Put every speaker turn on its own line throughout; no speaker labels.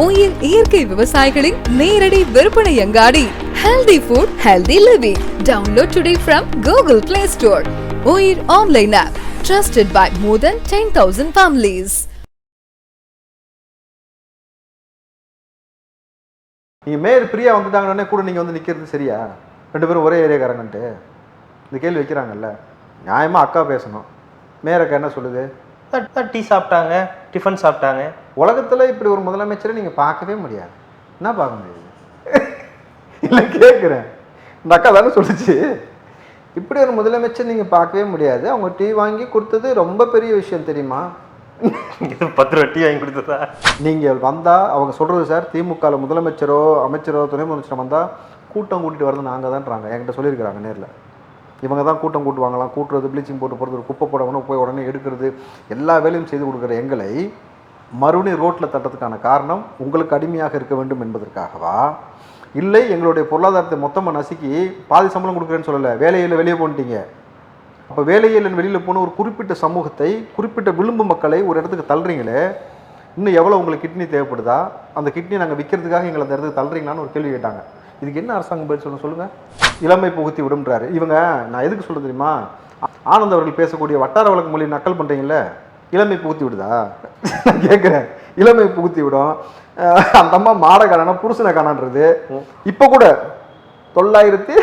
Oil இயற்கை விவசாயிகளின் நேரடி விற்பனை அங்காடி. Healthy food healthy living download today from Google Play Store oil online app trusted by more than ten thousand families
நீங்கள் mayor Priya வந்துட்டாங்கன்னே கூட நீங்கள் வந்து நிற்கிறது சரியா? ரெண்டு பேரும் ஒரே ஏரியாக்காரங்கன்ட்டு. இந்த கேள்வி வைக்கிறாங்கல்ல. நியாயமாக அக்கா பேசணும். மேயர் அக்கா என்ன சொல்லுது?
டீ சாப்பிட்டாங்க டிஃபன் சாப்பிட்டாங்க.
உலகத்தில் இப்படி ஒரு முதலமைச்சரை நீங்கள் பார்க்கவே முடியாது. என்ன பார்க்க முடியாது? இல்லை கேட்குறேன் இந்த அக்கா தானே சொல்லுச்சு. இப்படி ஒரு முதலமைச்சர் நீங்கள் பார்க்கவே முடியாது. அவங்க டீ வாங்கி கொடுத்தது ரொம்ப பெரிய விஷயம் தெரியுமா?
பத்து ரூபா டீ வாங்கி கொடுத்ததா?
நீங்கள் வந்தால் அவங்க சொல்கிறது சார் திமுகவில் முதலமைச்சரோ அமைச்சரோ துணை முதலமைச்சரோ வந்தால் கூட்டம் கூட்டிட்டு வரது நாங்கள் தான்றாங்க என்கிட்ட சொல்லியிருக்கிறாங்க நேரில். இவங்க தான் கூட்டம் கூட்டுவாங்களாம். கூட்டுறது ப்ளீச்சிங் போட்டு போகிறது குப்பை போடவனும் போய் உடனே எடுக்கிறது எல்லா வேலையும் செய்து கொடுக்குற எங்களை மறுபடியும் ரோட்டில் தட்டத்துக்கான காரணம் உங்களுக்கு அடிமையாக இருக்க வேண்டும் என்பதற்காகவா? இல்லை எங்களுடைய பொருளாதாரத்தை மொத்தமாக நசுக்கி பாதி சம்பளம் கொடுக்குறேன்னு சொல்லலை வேலையில் வெளியே போன்ட்டீங்க. அப்போ வேலையில் வெளியில் போன ஒரு குறிப்பிட்ட சமூகத்தை குறிப்பிட்ட விளிம்பு மக்களை ஒரு இடத்துக்கு தள்ளுறீங்களே இன்னும் எவ்வளோ உங்களுக்கு கிட்னி தேவைப்படுதா? அந்த கிட்னி நாங்கள் விற்கிறதுக்காக எங்களை அந்த இடத்துக்கு தள்ளுறீங்களான்னு ஒரு கேள்வி கேட்டாங்க. இதுக்கு என்ன அரசாங்கம் பதில் சொல்ல சொல்லுங்க? இளமை புகுத்தி விடும்ன்றாரு. இவங்க நான் எதுக்கு சொல்ல தெரியுமா? ஆனந்த் அவர்கள் பேசக்கூடிய வட்டார வழக்கு மொழி நக்கல் பண்ணுறீங்களே இளமை புகுத்தி விடுதா? கேட்குறேன் இளமை புகுத்தி விடும். அந்த அம்மா மாடை காணா புருஷனை காணான்றது இப்போ கூட தொள்ளாயிரத்தி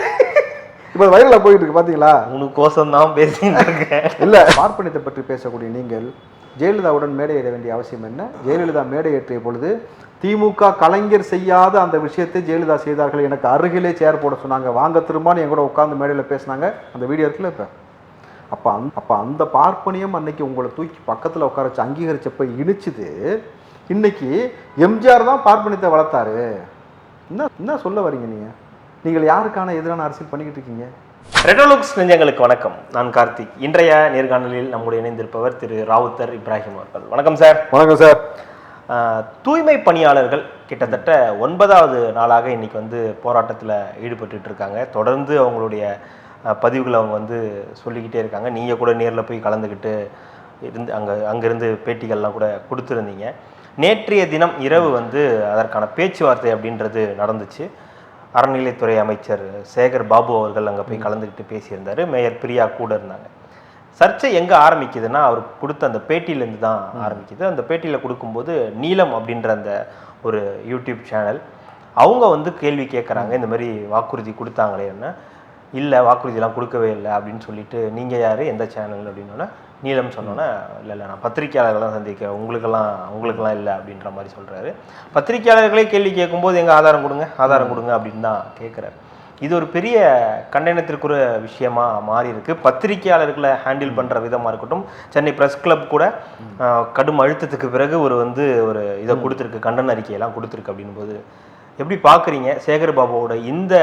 இப்போ வைரலாக போயிட்டு இருக்கு பார்த்தீங்களா
உனக்கு கோசம் தான் பேசிட்டு
இல்ல பார்ப்பனியத்தை பற்றி பேசக்கூடிய நீங்கள் ஜெயலலிதாவுடன் மேடை ஏற வேண்டிய அவசியம் என்ன? ஜெயலலிதா மேடை ஏற்றிய பொழுது திமுக கலைஞர் செய்யாத அந்த விஷயத்தை ஜெயலலிதா செய்தார்கள். எனக்கு அருகிலே சேர் போட சொன்னாங்க. வாங்க திரும்பான்னு என் கூட உட்கார்ந்து மேடையில் பேசினாங்க. அந்த வீடியோ இருக்குல்ல இப்போ? அப்போ அந் அப்போ அந்த பார்ப்பனியம் அன்னைக்கு உங்களை தூக்கி பக்கத்தில் உட்கார வச்சு அங்கீகரிச்சப்ப இனிச்சுது. இன்னைக்கு எம்ஜிஆர் தான் பார்ப்பனியத்தை வளர்த்தாரு. என்ன என்ன சொல்ல வரீங்க நீங்கள் நீங்கள் யாருக்கான எதிரான அரசியல் பண்ணிக்கிட்டு இருக்கீங்க?
ரெட்ரோலுக்ஸ் நெஞ்சங்களுக்கு வணக்கம். நான் கார்த்திக். இன்றைய நேர்காணலில் நம்முடைய இணைந்திருப்பவர் திரு ராவுத்தர் இப்ராஹிம் அவர்கள். வணக்கம் சார்.
வணக்கம் சார்.
தூய்மை பணியாளர்கள் கிட்டத்தட்ட ஒன்பதாவது நாளாக இன்னைக்கு வந்து போராட்டத்தில் ஈடுபட்டுட்டு இருக்காங்க. தொடர்ந்து அவங்களுடைய பதிவுகளை அவங்க வந்து சொல்லிக்கிட்டே இருக்காங்க. நீங்கள் கூட நேரில் போய் கலந்துக்கிட்டு இருந்து அங்கே அங்கேருந்து பேட்டிகள்லாம் கூட கொடுத்துருந்தீங்க. நேற்றைய தினம் இரவு வந்து அதற்கான பேச்சுவார்த்தை அப்படின்றது நடந்துச்சு. அறநிலைத்துறை அமைச்சர் சேகர் பாபு அவர்கள் அங்கே போய் கலந்துக்கிட்டு பேசியிருந்தாரு. மேயர் பிரியா கூட இருந்தாங்க. சர்ச்சை எங்கே ஆரம்பிக்குதுன்னா அவர் கொடுத்த அந்த பேட்டியிலேருந்து தான் ஆரம்பிக்குது. அந்த பேட்டியில் கொடுக்கும்போது நீலம் அப்படின்ற அந்த ஒரு யூடியூப் சேனல் அவங்க வந்து கேள்வி கேட்குறாங்க இந்த மாதிரி வாக்குறுதி கொடுத்தாங்களேன்னா இல்லை வாக்குறுதிலாம் கொடுக்கவே இல்லை அப்படின்னு சொல்லிட்டு நீங்கள் யார் எந்த சேனல் அப்படின்னோடனே நீலம் சொன்னோன்னே இல்லை இல்லை நான் பத்திரிக்கையாளர்கள் தான் சந்திக்கிறேன். உங்களுக்கெல்லாம் உங்களுக்கெல்லாம் இல்லை அப்படின்ற மாதிரி சொல்கிறாரு பத்திரிக்கையாளர்களே கேள்வி கேட்கும்போது எங்கள் ஆதாரம் கொடுங்க ஆதாரம் கொடுங்க அப்படின்னு தான் கேட்குறாரு இது ஒரு பெரிய கண்டனத்திற்குரிய விஷயமா மாறி இருக்கு பத்திரிகையாளர்களை ஹேண்டில் பண்ற விதமா இருக்கட்டும் சென்னை பிரஸ் கிளப் கூட கடும் அழுத்தத்துக்கு பிறகு ஒரு வந்து ஒரு இதை கொடுத்துருக்கு கண்டன அறிக்கையெல்லாம் கொடுத்துருக்கு அப்படின்னும் போது எப்படி பார்க்குறீங்க? சேகர் பாபுவோட இந்த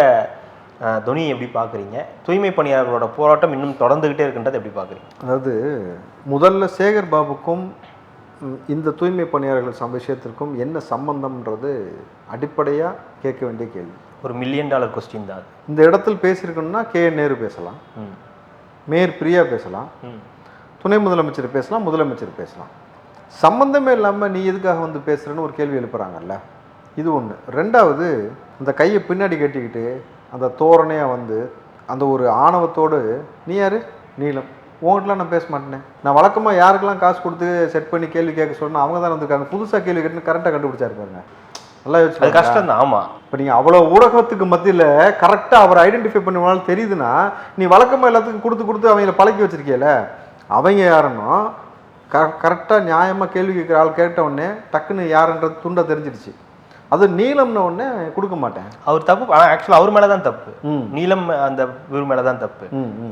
துணியை எப்படி பார்க்குறீங்க? தூய்மை பணியாளர்களோட போராட்டம் இன்னும் தொடர்ந்துகிட்டே இருக்குன்றதை எப்படி பார்க்குறீங்க?
அதாவது முதல்ல சேகர் பாபுக்கும் இந்த தூய்மை பணியாளர்கள் விஷயத்திற்கும் என்ன சம்பந்தம்ன்றது அடிப்படையாக கேட்க வேண்டிய கேள்வி.
ஒரு மில்லியன் டாலர் கொஸ்டின் தான்
இந்த இடத்தில் பேசியிருக்கணும்னா கே என் நேரு பேசலாம். மேயர் பிரியா பேசலாம். துணை முதலமைச்சர் பேசலாம் முதலமைச்சர் பேசலாம். சம்பந்தமே இல்லாமல் நீ எதுக்காக வந்து பேசுகிறேன்னு ஒரு கேள்வி எழுப்புறாங்கல்ல? இது ஒன்று ரெண்டாவது இந்த கையை பின்னாடி கட்டிக்கிட்டு அந்த தோரணையாக வந்து அந்த ஒரு ஆணவத்தோடு நீ யார்? நீளம் உங்கள்கிட்டலாம் நான் பேச மாட்டேனே. நான் வழக்கமாக யாருக்கெல்லாம் காசு கொடுத்து செட் பண்ணி கேள்வி கேட்க சொன்னா அவங்க தான் வந்திருக்காங்க. புதுசாக கேள்வி கேட்டுன்னு கரெக்டாக கண்டுபிடிச்சாரு பாருங்க. நல்லா
அது
யோசிச்சு
கஷ்டம் தான் ஆமா.
இப்போ நீங்கள் அவ்வளோ ஊடகத்துக்கு மத்தியில் கரெக்டாக அவர் ஐடென்டிஃபை பண்ணுவாலும் தெரியுதுன்னா நீ வழக்கமாக எல்லாத்துக்கும் கொடுத்து கொடுத்து அவங்கள பழக்கி வச்சிருக்கியல அவங்க யாருன்னா க கரெக்டாக நியாயமாக கேள்வி கேட்குற ஆள் கேட்ட உடனே டக்குன்னு யாருன்றது துண்டை தெரிஞ்சிடுச்சு. அது நீளம்ன உடனே கொடுக்க மாட்டேன்.
அவர் தப்பு ஆனால் ஆக்சுவலாக அவர் மேலே தான் தப்பு.
ம்.
நீலம் அந்த இவர் மேலே தான் தப்பு.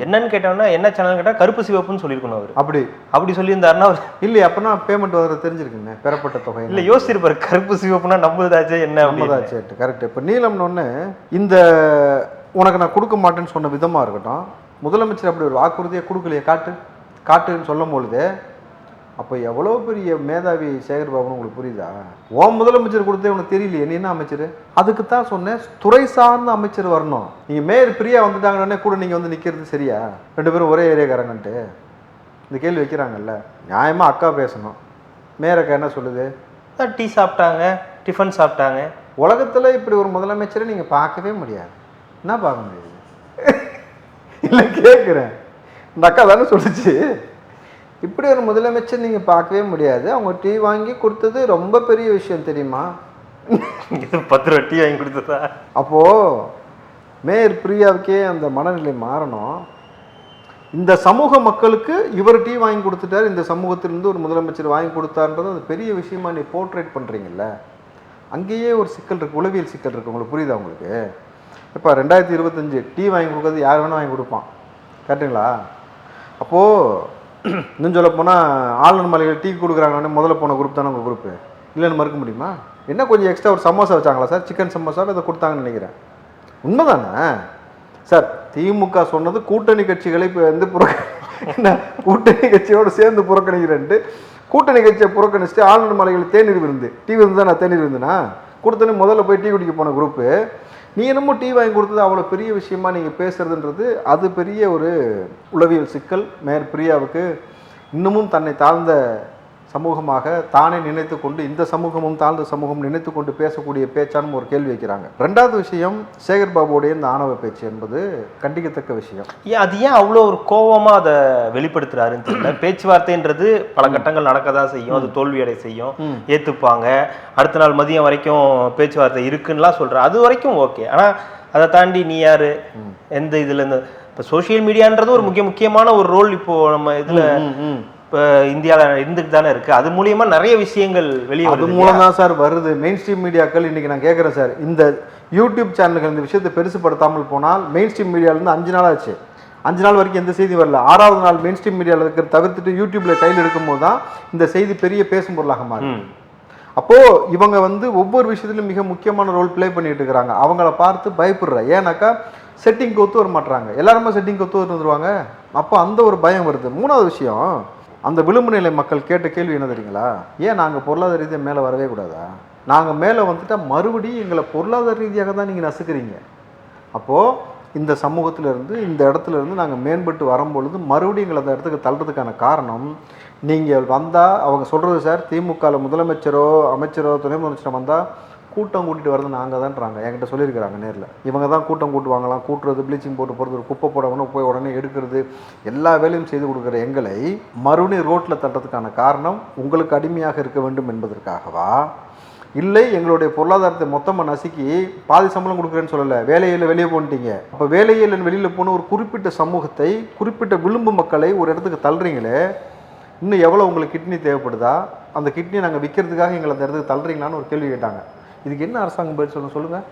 என்னன்னு கேட்டோம்னா என்ன சேனல் கேட்டால் கருப்பு சிவப்புன்னு சொல்லியிருக்கணும் அவர்.
அப்படி.
அப்படி சொல்லியிருந்தாருன்னா அவர்
இல்லையே அப்போனா பேமெண்ட் வர தெரிஞ்சிருக்குங்க பெறப்பட்ட தொகை
இல்லை யோசிச்சிருப்பாரு கருப்பு சிவப்புனா நம்மளுதாச்சே என்ன
நம்மதாச்சு கரெக்ட் இப்போ நீளம்னு ஒன்று இந்த உனக்கு நான் கொடுக்க மாட்டேன்னு சொன்ன விதமாக இருக்கட்டும் முதலமைச்சர் அப்படி ஒரு வாக்குறுதியை கொடுக்கலையே காட்டு காட்டுன்னு சொல்லும் பொழுது அப்போ எவ்வளோ பெரிய மேதாவி சேகர் பாபுன்னு உங்களுக்கு புரியுதா? ஓம் முதலமைச்சர் கொடுத்தே உனக்கு தெரியலையே நீ என்ன அமைச்சர்? அதுக்கு தான் சொன்னேன் துறை சார்ந்த அமைச்சர் வரணும். நீங்கள் மேயர் பிரியா வந்துட்டாங்கன்னே கூட நீங்கள் வந்து நிற்கிறது சரியா? ரெண்டு பேரும் ஒரே ஏரியாக்காரங்கன்ட்டு. இந்த கேள்வி வைக்கிறாங்கல்ல. நியாயமாக அக்கா பேசணும். மேயர் அக்கா என்ன சொல்லுது?
டீ சாப்பிட்டாங்க டிஃபன் சாப்பிட்டாங்க.
உலகத்தில் இப்படி ஒரு முதலமைச்சரை நீங்கள் பார்க்கவே முடியாது. என்ன பார்க்க முடியாது? இல்லை கேட்குறேன் இந்த அக்கா தானே சொல்லுச்சு. இப்படி ஒரு முதலமைச்சர் நீங்கள் பார்க்கவே முடியாது. அவங்க டீ வாங்கி கொடுத்தது ரொம்ப பெரிய விஷயம் தெரியுமா?
இது பத்து ரூபா டீ வாங்கி கொடுத்ததா?
அப்போது மேயர் பிரியாவுக்கே அந்த மனநிலை மாறணும். இந்த சமூக மக்களுக்கு இவர் டீ வாங்கி கொடுத்துட்டார் இந்த சமூகத்திலிருந்து ஒரு முதலமைச்சர் வாங்கி கொடுத்தான்றது அது பெரிய விஷயமா நீ போர்ட்ரேட் பண்ணுறீங்கல்ல அங்கேயே ஒரு சிக்கல் இருக்குது உளவியல் சிக்கல் இருக்குது உங்களுக்கு புரியுதா உங்களுக்கு? இப்போ ரெண்டாயிரத்தி இருபத்தஞ்சு டீ வாங்கி கொடுக்கறது யார் வேணால் வாங்கி கொடுப்பான். கரெக்டுங்களா அப்போது இன்னும் சொல்ல போனால் ஆளுநர் மலையில் டீ கொடுக்குறாங்கன்னு முதல்ல போன குரூப் தானே உங்கள் குரூப்பு இல்லைன்னு மறுக்க முடியுமா? என்ன கொஞ்சம் எக்ஸ்ட்ரா ஒரு சமோசா வச்சாங்களா சார்? சிக்கன் சமோசா இதை கொடுத்தாங்கன்னு நினைக்கிறேன். உண்மைதானே? சார் திமுக சொன்னது கூட்டணி கட்சிகளை இப்போ வந்து புற என்ன கூட்டணி கட்சியோடு சேர்ந்து புறக்கணிக்கிறேன்ட்டு கூட்டணி கட்சியை புறக்கணிச்சுட்டு ஆளுநர் மலைகள் தேநீர் விருந்து டீ விருந்து தான் நான் தேநீர் விருந்துனா கொடுத்தோன்னே முதல்ல போய் டீ குடிக்க போன குரூப்பு நீ என்னமோ டீ வாங்கி கொடுத்தது அவ்வளோ பெரிய விஷயமா நீங்கள் பேசுறதுன்றது அது பெரிய ஒரு உளவியல் சிக்கல். மேற்பிரியாவுக்கு இன்னமும் தன்னை தாழ்ந்த சமூகமாக தானே நினைத்து கொண்டு இந்த சமூகமும் தாழ்ந்த சமூகம் நினைத்து கொண்டு பேசக்கூடிய பேச்சான்னு ஒரு கேள்வி வைக்கிறாங்க. ரெண்டாவது விஷயம் சேகர் பாபுடைய இந்த ஆணவ பேச்சு என்பது கண்டிக்கத்தக்க விஷயம்.
ஏன் அது ஏன் அவ்வளோ ஒரு கோவமா அதை வெளிப்படுத்துறாருன்னு தெரியல. பேச்சுவார்த்தைன்றது பல கட்டங்கள் நடக்க தான் செய்யும். அது தோல்வியடை செய்யும். ஏத்துப்பாங்க. அடுத்த நாள் மதியம் வரைக்கும் பேச்சுவார்த்தை இருக்குன்னுலாம் சொல்ற அது வரைக்கும் ஓகே. ஆனா அதை தாண்டி நீ யாரு? எந்த இதுல இருந்து? இப்போ சோஷியல் மீடியான்றது ஒரு முக்கிய முக்கியமான ஒரு ரோல் இப்போ நம்ம இதுல இந்தியாவில் இருந்துட்டு தானே இருக்கு. அது மூலியமா நிறைய விஷயங்கள் வெளியே
அது மூலம் தான் சார் வருது. மெயின் ஸ்ட்ரீம் மீடியாக்கள் இன்னைக்கு நான் கேட்குறேன் சார். இந்த யூடியூப் சேனல்கள் இந்த விஷயத்தை பெருசுப்படுத்தாமல் போனால் மெயின் ஸ்ட்ரீம் மீடியாவிலேருந்து அஞ்சு நாள் ஆச்சு. அஞ்சு நாள் வரைக்கும் எந்த செய்தி வரல. ஆறாவது நாள் மெயின் ஸ்ட்ரீம் மீடியாவில் இருக்கிற தவிர்த்துட்டு யூடியூப்ல கையில் எடுக்கும்போது தான் இந்த செய்தி பெரிய பேசும் பொருளாக மாறும்
ம்.
அப்போ இவங்க வந்து ஒவ்வொரு விஷயத்திலும் மிக முக்கியமான ரோல் ப்ளே பண்ணிட்டு இருக்கிறாங்க. அவங்கள பார்த்து பயப்படுற. ஏன்னாக்கா செட்டிங் ஒத்து வர மாட்றாங்க. எல்லாருமே செட்டிங் ஒத்து வந்துருவாங்க. அப்போ அந்த ஒரு பயம் வருது. மூணாவது விஷயம் அந்த விளிம்பு நிலை மக்கள் கேட்ட கேள்வி என்ன தெரியுங்களா? ஏன் நாங்கள் பொருளாதார ரீதியாக மேலே வரவே கூடாதா? நாங்கள் மேலே வந்துட்டால் மறுபடியும் எங்களை பொருளாதார ரீதியாக தான் நீங்கள் நசுக்கிறீங்க. அப்போது இந்த சமூகத்திலேருந்து இந்த இடத்துல இருந்து நாங்கள் மேம்பட்டு வரும்பொழுது மறுபடியும் எங்களை அந்த இடத்துக்கு தள்ளுறதுக்கான காரணம் நீங்கள் வந்தால் அவங்க சொல்கிறது சார் திமுகவில் முதலமைச்சரோ அமைச்சரோ துணை முதலமைச்சரோ வந்தால் கூட்டம் கூட்டிட்டு வரது நாங்கள் தான்றாங்க என்கிட்ட சொல்லியிருக்கிறாங்க நேரில். இவங்க தான் கூட்டம் கூட்டுவாங்களாம். கூட்டுறது ப்ளீச்சிங் போட்டு போகிறது ஒரு குப்பை போடணும் போய் உடனே எடுக்கிறது எல்லா வேலையும் செய்து கொடுக்குற எங்களை மறுபடியும் ரோட்டில் தட்டுறதுக்கான காரணம் உங்களுக்கு அடிமையாக இருக்க வேண்டும் என்பதற்காகவா? இல்லை எங்களுடைய பொருளாதாரத்தை மொத்தமாக நசுக்கி பாதி சம்பளம் கொடுக்குறேன்னு சொல்லலை. வேலையில் வெளியே போன்ட்டீங்க. அப்போ வேலையில் வெளியில் போன ஒரு குறிப்பிட்ட சமூகத்தை குறிப்பிட்ட விளிம்பு மக்களை ஒரு இடத்துக்கு தள்ளுறீங்களே இன்னும் எவ்வளோ உங்களுக்கு கிட்னி தேவைப்படுதா? அந்த கிட்னி நாங்கள் விற்கிறதுக்காக எங்களை அந்த இடத்துக்கு தள்ளுறீங்களான்னு ஒரு கேள்வி கேட்டாங்க. இதுக்கு என்ன அரசாங்கம் பதில் சொல்ல சொல்லுங்கள்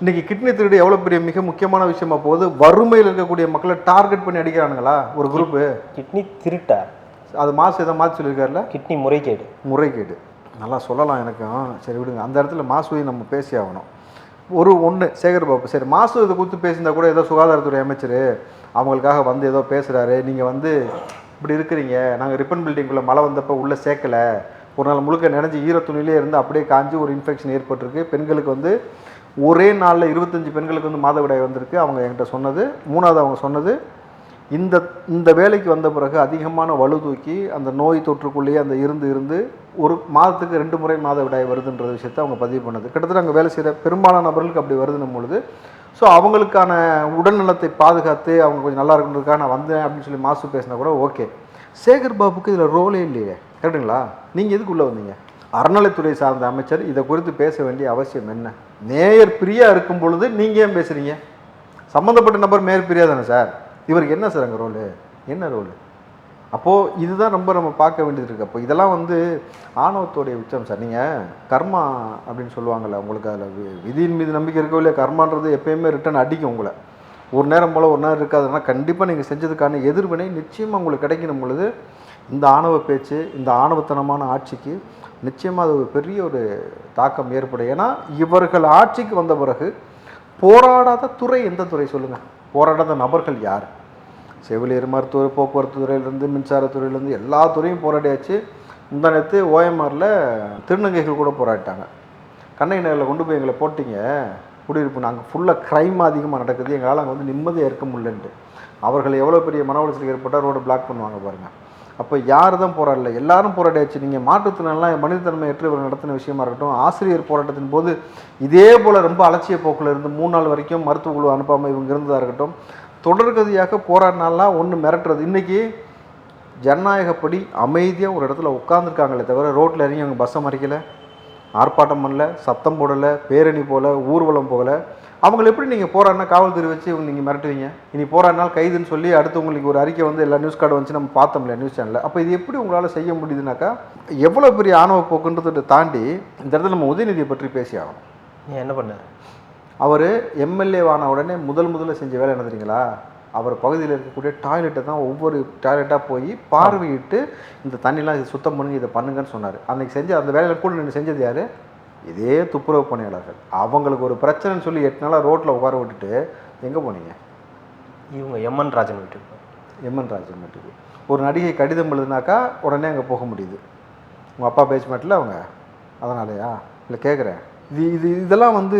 இன்றைக்கி கிட்னி திருடு எவ்வளோ பெரிய மிக முக்கியமான விஷயமா போகுது? வறுமையில் இருக்கக்கூடிய மக்களை டார்கெட் பண்ணி அடிக்கிறானுங்களா? ஒரு குரூப்பு
கிட்னி திருட்டா?
அது மாசு எதை மாற்றி சொல்லியிருக்காருல
கிட்னி முறைகேடு.
முறைகேடு. நல்லா சொல்லலாம் எனக்கும் சரி விடுங்க. அந்த இடத்துல மாசுவை நம்ம பேசி ஆகணும். ஒரு ஒன்று சேகர் பாபு. சரி மாசு இதை கொடுத்து பேசியிருந்தா கூட ஏதோ சுகாதாரத்துறை அமைச்சர் அவங்களுக்காக வந்து ஏதோ பேசுகிறாரு நீங்கள் வந்து இப்படி இருக்கிறீங்க. நாங்கள் ரிப்பன் பில்டிங்குள்ளே மழை வந்தப்போ உள்ளே சேர்க்கல. ஒரு நாள் முழுக்க நினைஞ்சு ஈரத்துணிலே இருந்து அப்படியே காஞ்சி ஒரு இன்ஃபெக்ஷன் ஏற்பட்டிருக்கு. பெண்களுக்கு வந்து ஒரே நாளில் இருபத்தஞ்சி பெண்களுக்கு வந்து மாதவிடாய் வந்திருக்கு. அவங்க என்கிட்ட சொன்னது மூணாவது அவங்க சொன்னது இந்த இந்த வேலைக்கு வந்த பிறகு அதிகமான வலு தூக்கி அந்த நோய் தொற்றுக்குள்ளேயே அந்த இருந்து இருந்து ஒரு மாதத்துக்கு ரெண்டு முறை மாதவிடாய் வருதுன்ற விஷயத்தை அவங்க பதிவு பண்ணது. கிட்டத்தட்ட அங்கே வேலை செய்கிற பெரும்பாலான நபர்களுக்கு அப்படி வருதுன்னும் பொழுது. ஸோ அவங்களுக்கான உடல்நலத்தை பாதுகாத்து அவங்க கொஞ்சம் நல்லா இருக்கணுன்றதுக்காக நான் வந்தேன் அப்படின்னு சொல்லி மாசு பேசினா கூட ஓகே சேகர் பாபுக்கு இதில் ரோலே இல்லையே. கரெக்டுங்களா? நீங்கள் எதுக்குள்ளே வந்தீங்க? அறநிலைத்துறை சார்ந்த அமைச்சர் இதை குறித்து பேச வேண்டிய அவசியம் என்ன? மேயர் பிரியா இருக்கும் பொழுது நீங்கள் ஏன் பேசுகிறீங்க சம்மந்தப்பட்ட நபர் மேயர் பிரியா தானே சார்? இவருக்கு என்ன சார் அங்கே ரோலு? என்ன ரோலு? அப்போது இதுதான் ரொம்ப நம்ம பார்க்க வேண்டியது இருக்குது அப்போ இதெல்லாம் வந்து ஆணவத்தோடைய உச்சம் சார். நீங்கள் கர்மா அப்படின்னு சொல்லுவாங்கள்ல உங்களுக்கு அதில் விதியின் மீது நம்பிக்கை இருக்கோ இல்லையா கர்மான்றது எப்பயுமே ரிட்டர்ன் அடிக்கும் உங்களை. ஒரு நேரம் போல் ஒரு நேரம் இருக்காதுன்னா கண்டிப்பாக நீங்கள் செஞ்சதுக்கான எதிர்வினை நிச்சயமாக உங்களுக்கு கிடைக்கணும் பொழுது இந்த ஆணவ பேச்சு இந்த ஆணவத்தனமான ஆட்சிக்கு நிச்சயமாக அது ஒரு பெரிய ஒரு தாக்கம் ஏற்படும். ஏன்னா இவர்கள் ஆட்சிக்கு வந்த பிறகு போராடாத துறை எந்த துறை சொல்லுங்கள் போராடாத நபர்கள் யார்? செவிலியர் மருத்துவ போக்குவரத்து துறையிலேருந்து மின்சாரத்துறையிலேருந்து எல்லா துறையும் போராடியாச்சு. இந்த நேற்று ஓஎம்ஆரில் திருநங்கைகள் கூட போராடிட்டாங்க. கண்ணகி நகரில் கொண்டு போய் எங்களை போட்டிங்க. குடியிருப்பு நாங்கள் ஃபுல்லாக க்ரைம் அதிகமாக நடக்குது. எங்களால் அங்கே வந்து நிம்மதியாக இருக்க முடியலன்ட்டு. அவர்கள் எவ்வளோ பெரிய மன உளைச்சலுக்கு ஏற்பட்டால் ரோடு பிளாக் பண்ணுவாங்க பாருங்கள் அப்போ யார் தான் போராடல? எல்லாரும் போராடியாச்சு. நீங்கள் மாற்றுத்திறனெல்லாம் மனிதத்தன்மை ஏற்றவர் நடத்தின விஷயமா இருக்கட்டும் ஆசிரியர் போராட்டத்தின் போது இதே போல் ரொம்ப அலட்சிய போக்கில் இருந்து மூணு நாள் வரைக்கும் மருத்துவ குழு அனுப்பாமல் இவங்க இருந்ததாக இருக்கட்டும் தொடர்கதியாக போராடினாலாம் ஒன்று மிரட்டுறது. இன்றைக்கி ஜனநாயகப்படி அமைதியாக ஒரு இடத்துல உட்காந்துருக்காங்களே தவிர ரோட்டில் இறங்கி அவங்க பஸ்ஸை மறிக்கலை ஆர்ப்பாட்டம் பண்ணல சத்தம் போடலை பேரணி போகல ஊர்வலம் போகலை அவங்கள எப்படி நீங்கள் போராடினா காவல்துறை வச்சு இவங்க நீங்கள் மிரட்டுவீங்க? இனி போராடினால் கைதுன்னு சொல்லி அடுத்து உங்களுக்கு ஒரு அறிக்கை வந்து எல்லா நியூஸ் கார்டு வந்து நம்ம பார்த்தோம்ல நியூஸ் சேனலில் அப்போ இது எப்படி உங்களால் செய்ய முடியுதுனாக்கா எவ்வளோ பெரிய ஆணவ போக்குன்றதை தாண்டி இந்த இடத்துல நம்ம உதயநிதியை பற்றி பேசி ஆகணும்.
நீ என்ன பண்ணாரு
அவர் எம்எல்ஏ ஆன உடனே முதல் முதல்ல செஞ்ச வேலை என்ன தெரியுங்களா? அவர் பகுதியில் இருக்கக்கூடிய டாய்லெட்டை தான் ஒவ்வொரு டாய்லெட்டாக போய் பார்வையிட்டு இந்த தண்ணிலாம் இது சுத்தம் பண்ணுங்க இதை பண்ணுங்கன்னு சொன்னார். அன்னைக்கு செஞ்ச அந்த வேலையில் கூட நின்று செஞ்சது யார்? இதே துப்புரவு பணியாளர்கள். அவங்களுக்கு ஒரு பிரச்சனைன்னு சொல்லி எட்டு நாளாக ரோட்டில் உட்கார விட்டுட்டு எங்கே போனீங்க?
இவங்க எம்என் ராஜன் வீட்டுக்கு
எம்என் ராஜன் வீட்டுக்கு. ஒரு நடிகை கடிதம் எழுதுனாக்கா உடனே அங்கே போக முடியுது. உங்கள் அப்பா பேஸ்மெண்ட்டில் அவங்க? அதனாலயா? இல்லை கேட்குறேன் இது இது இதெல்லாம் வந்து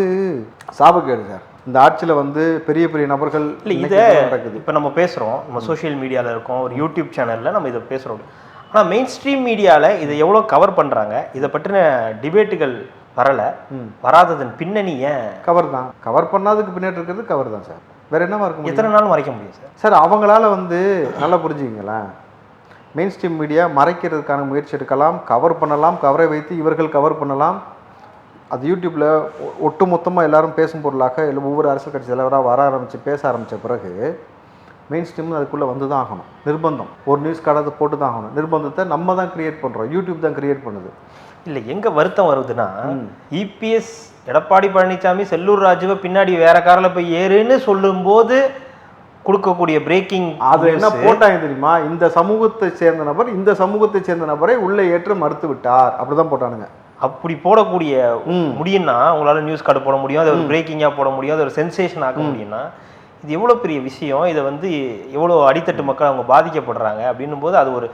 சாபக்கேடு சார். இந்த ஆட்சியில் வந்து பெரிய பெரிய நபர்கள்
இல்லை இதை
நடக்குது.
இப்போ நம்ம பேசுகிறோம் நம்ம சோஷியல் மீடியாவில் இருக்கோம். ஒரு யூடியூப் சேனலில் நம்ம இதை பேசுகிறோம் ஆனால் மெயின் ஸ்ட்ரீம் மீடியாவில் இதை எவ்வளோ கவர் பண்ணுறாங்க இதை பற்றின டிபேட்டுகள் வரலை. வராததன் பின்னணி ஏன்?
கவர் தான். கவர் பண்ணாததுக்கு பின்னாடி இருக்கிறது கவர் தான் சார். வேற என்னவா இருக்க முடியும்?
எத்தனை நாள் மறைக்க முடியும் சார்?
சார் அவங்களால வந்து நல்லா புரிஞ்சுக்கிங்களேன் மெயின் ஸ்ட்ரீம் மீடியா மறைக்கிறதுக்கான முயற்சி எடுக்கலாம் கவர் பண்ணலாம் கவரை வைத்து இவர்கள் கவர் பண்ணலாம். அது யூடியூப்பில் ஒட்டு மொத்தமாக எல்லாரும் பேசும் பொருளாக இல்லை ஒவ்வொரு அரசியல் கட்சி தலைவராக வர ஆரம்பித்து பேச ஆரம்பித்த பிறகு மெயின் ஸ்ட்ரீம் அதுக்குள்ளே வந்து தான் ஆகணும். நிர்பந்தம். ஒரு நியூஸ் கார்டு போட்டு தான் ஆகணும். நிர்பந்தத்தை நம்ம தான் கிரியேட் பண்ணுறோம் யூடியூப் தான் கிரியேட் பண்ணுது.
இல்லை எங்க வருத்தம் வருதுன்னா இபிஎஸ் எடப்பாடி பழனிசாமி செல்லூர் ராஜுவை பின்னாடி வேற காரில் போய் ஏறுன்னு சொல்லும்போது கொடுக்கக்கூடிய பிரேக்கிங்
அது என்ன போட்டாங்க தெரியுமா? இந்த சமூகத்தை சேர்ந்த நபர் இந்த சமூகத்தை சேர்ந்த நபரை உள்ளே ஏற்ற மறுத்து விட்டார். அப்படிதான் போட்டானுங்க.
அப்படி போடக்கூடிய. முடியும்னா உங்களால நியூஸ் கார்டு போட முடியும் அதை ஒரு பிரேக்கிங்காக போட முடியும் அதை ஒரு சென்சேஷன் ஆக்க முடியும்னா இது எவ்வளோ பெரிய விஷயம் இதை வந்து எவ்வளோ அடித்தட்டு மக்கள் அவங்க பாதிக்கப்படுறாங்க அப்படின்னும் போது அது ஒரு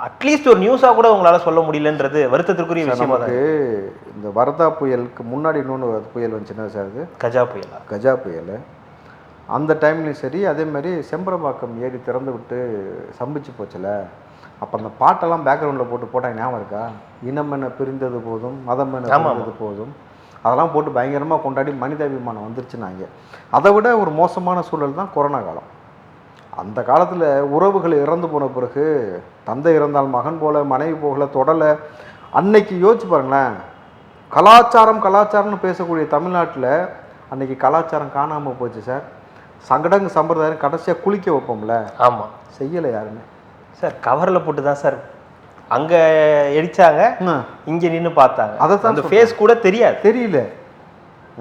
அட்லீஸ்ட் ஒரு நியூஸாக கூட உங்களால சொல்ல முடியலன்றது வருத்தத்திற்குரிய விஷயமா
நமக்கு இந்த வரதா புயலுக்கு முன்னாடி இன்னொன்று புயல் வந்துச்சு என்ன சார் அது?
கஜா புயலா?
கஜா புயல். அந்த டைம்லையும் சரி அதே மாதிரி செம்பரம்பாக்கம் ஏரி திறந்து விட்டு சம்பிச்சு போச்சுல அப்போ அந்த பாட்டெல்லாம் பேக்ரவுண்டில் போட்டு போட்டாங்க ஞாபகம் இருக்கா? இனம் என பிரிந்தது போதும் மதம் என பிரிந்தது போதும். அதெல்லாம் போட்டு பயங்கரமாக கொண்டாடி மனிதாபிமானம் வந்துருச்சுனாங்க அதை விட ஒரு மோசமான சூழல் தான் கொரோனா காலம். அந்த காலத்தில் உறவுகள் இறந்து போன பிறகு தந்தை இறந்தால் மகன் போல மனைவி போகல தொடலை. அன்னைக்கு யோசிச்சு பாருங்களேன். கலாச்சாரம் கலாச்சாரம்னு பேசக்கூடிய தமிழ்நாட்டில் அன்னைக்கு கலாச்சாரம் காணாமல் போச்சு சார். சங்கடங்கு சம்பிரதாயம் கடைசியாக குளிக்க வைப்போம்ல.
ஆமா.
செய்யலை யாருமே.
சார் கவரில் போட்டு தான் சார் அங்க எடிச்சாங்க
ம்,
இங்க நின்னு பார்த்தாங்க.
அதைத்தான்
அந்த ஃபேஸ் கூட தெரியாது.
தெரியல.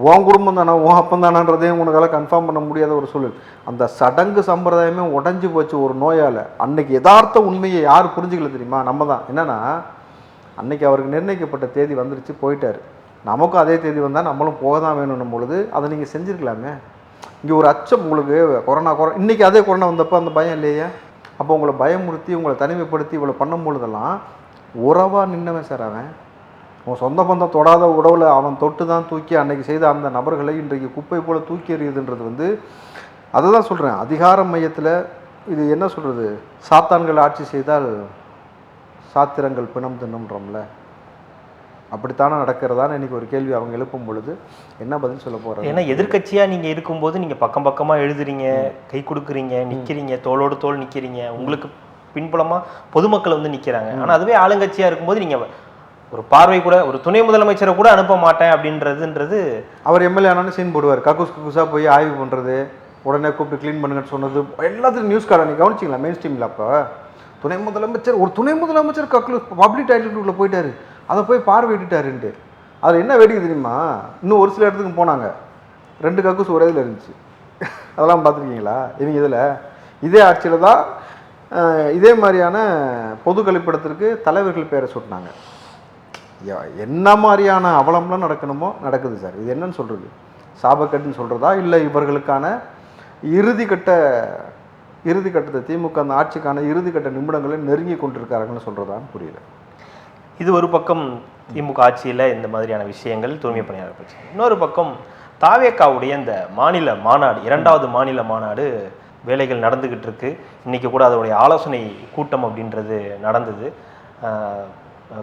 உன் குடும்பம் தானே? உன் அப்பம் தானான்றதையும் உனக்கால கன்ஃபார்ம் பண்ண முடியாத ஒரு சூழல். அந்த சடங்கு சம்பிரதாயமே உடஞ்சி போச்சு ஒரு நோயால். அன்னைக்கு யதார்த்த உண்மையை யார் புரிஞ்சுக்கல தெரியுமா? நம்ம தான் என்னன்னா அன்னைக்கு அவருக்கு நிர்ணயிக்கப்பட்ட தேதி வந்துருச்சு போயிட்டார். நமக்கும் அதே தேதி வந்தால் நம்மளும் போக தான் வேணும்னும் பொழுது அதை நீங்கள் செஞ்சுருக்கலாமே? இங்கே ஒரு அச்சம் உங்களுக்கு கொரோனா கொரோனா இன்றைக்கி அதே கொரோனா வந்தப்போ அந்த பயம் இல்லையா? அப்போ உங்களை பயமுறுத்தி உங்களை தனிமைப்படுத்தி இவ்வளோ பண்ணும் பொழுதெல்லாம் உறவாக நின்னவன் சார் அவன். உன் சொந்த பந்தம் தொடாத உடவுல அவன் தொட்டு தான் தூக்கி அன்னைக்கு செய்த அந்த நபர்களை இன்றைக்கு குப்பை போல தூக்கி எறியுதுன்றது வந்து அதை தான் சொல்கிறேன் அதிகார மையத்தில் இது என்ன சொல்கிறது சாத்தான்கள் ஆட்சி செய்தால் சாத்திரங்கள் பிணம் தின்னும்ன்றோம்ல அப்படித்தானே நடக்கிறதான்னு இன்னைக்கு ஒரு கேள்வி அவங்க எழுப்பும் பொழுது என்ன பதில் சொல்ல போகிறாங்க
ஏன்னா எதிர்க்கட்சியா நீங்க இருக்கும்போது நீங்க பக்கம் பக்கமா எழுதுறீங்க கை கொடுக்குறீங்க நிக்கிறீங்க தோளோடு தோள் நிக்கிறீங்க. உங்களுக்கு பின்புலமா பொதுமக்கள் வந்து நிக்கிறாங்க. ஆனா அதுவே ஆளுங்கட்சியா இருக்கும்போது நீங்க ஒரு பார்வை கூட ஒரு துணை முதலமைச்சரை கூட அனுப்ப மாட்டேன் அப்படின்றதுன்றது
அவர் எம்எல்ஏ ஆனாலும் சீன் போடுவார். கக்கூஸ் கக்கூஸாக போய் ஆய்வு பண்ணுறது உடனே கூப்பிட்டு க்ளீன் பண்ணுங்கன்னு சொன்னது எல்லாத்துக்கும் நியூஸ் கார்டு நீங்கள் கவனிச்சிங்களா? மெயின் ஸ்ட்ரீமில் அப்போ? துணை முதலமைச்சர் ஒரு துணை முதலமைச்சர் கக்கூஸ் பப்ளிக் டாய்லெட்டுக்குள்ளே போயிட்டாரு. அதை போய் பார்வையிட்டுட்டாருன்ட்டு அதில் என்ன வேடிக்கை தெரியுமா? இன்னும் ஒரு சில இடத்துக்கு போனாங்க. ரெண்டு கக்கூஸ் ஒரே இதில் இருந்துச்சு. அதெல்லாம் பார்த்துருக்கீங்களா? இவங்க இதில். இதே ஆட்சியில் தான் இதே மாதிரியான பொது கழிப்பிடத்திற்கு தலைவர்கள் பேரை சொன்னாங்க. என்ன மாதிரியான அவலம்லாம் நடக்கணுமோ நடக்குது சார். இது என்னன்னு சொல்கிறது சாபக்கட்டுன்னு சொல்கிறதா இல்லை இவர்களுக்கான இறுதிக்கட்ட இறுதிக்கட்டத்தை திமுக அந்த ஆட்சிக்கான இறுதிக்கட்ட நிமிடங்களை நெருங்கி கொண்டிருக்காருங்கன்னு சொல்கிறதான்னு புரியல.
இது ஒரு பக்கம் திமுக ஆட்சியில் இந்த மாதிரியான விஷயங்கள் தூய்மை பணியாளர் பிரச்சனை இன்னொரு பக்கம் தாவேக்காவுடைய இந்த மாநில மாநாடு இரண்டாவது மாநில மாநாடு வேலைகள் நடந்துக்கிட்டு இருக்கு. இன்னைக்கு கூட அதோடைய ஆலோசனை கூட்டம் அப்படின்றது நடந்தது.